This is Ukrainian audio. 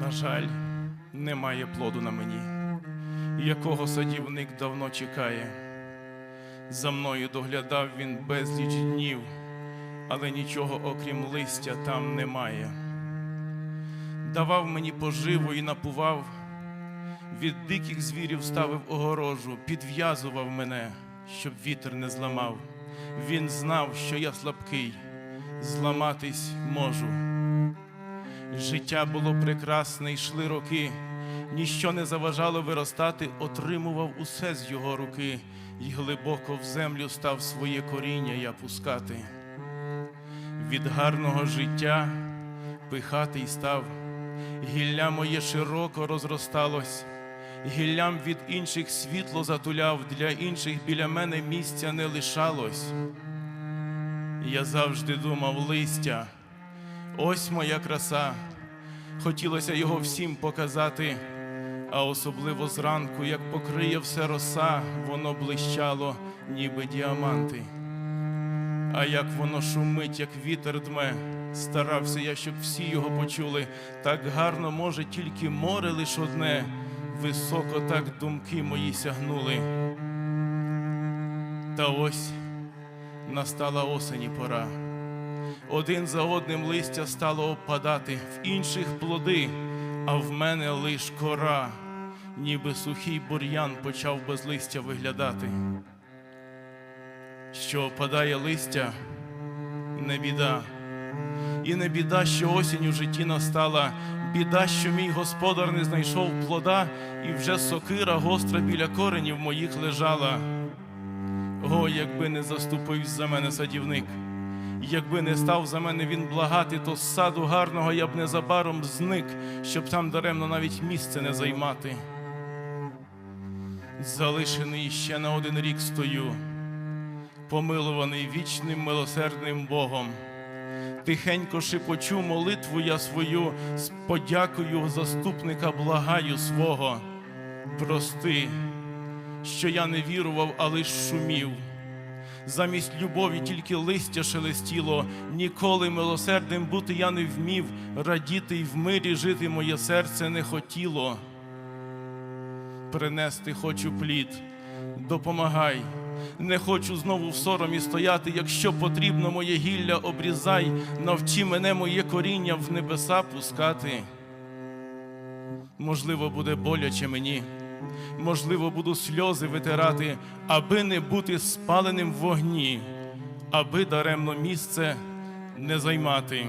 На жаль, немає плоду на мені, якого садівник давно чекає. За мною доглядав він безліч днів, але нічого окрім листя там немає. Давав мені поживу і напував, від диких звірів ставив огорожу, підв'язував мене, щоб вітер не зламав. Він знав, що я слабкий, зламатись можу. Життя було прекрасне, йшли роки, ніщо не заважало виростати, отримував усе з його руки, і глибоко в землю став своє коріння я пускати. Від гарного життя пихатий став, гілля моє широко розросталось, гіллям від інших світло затуляв, для інших біля мене місця не лишалось. Я завжди думав листя. Ось моя краса. Хотілося його всім показати, а особливо зранку, як покриє все роса, воно блищало, ніби діаманти. А як воно шумить, як вітер дме, старався я, щоб всі його почули. Так гарно може тільки море лиш одне, високо так думки мої сягнули. Та ось настала осені пора. Один за одним листя стало опадати, в інших плоди, а в мене лиш кора, ніби сухий бур'ян почав без листя виглядати. Що опадає листя, не біда. І не біда, що осінь у житті настала, біда, що мій господар не знайшов плода, і вже сокира гостра біля коренів моїх лежала. О, якби не заступився за мене садівник. Якби не став за мене він благати, то з саду гарного я б незабаром зник, щоб там даремно навіть місце не займати. Залишений ще на один рік стою, помилуваний вічним милосердним Богом. Тихенько шепочу молитву я свою, з подякою заступника благаю свого. Прости, що я не вірував, а лиш шумів. Замість любові тільки листя шелестіло, ніколи милосердним бути я не вмів, радіти й в мирі жити моє серце не хотіло. Принести хочу плід, допомагай, не хочу знову в соромі стояти, якщо потрібно моє гілля обрізай, навчи мене моє коріння в небеса пускати. Можливо, буде боляче мені, можливо, буду сльози витирати, аби не бути спаленим в вогні, аби даремно місце не займати.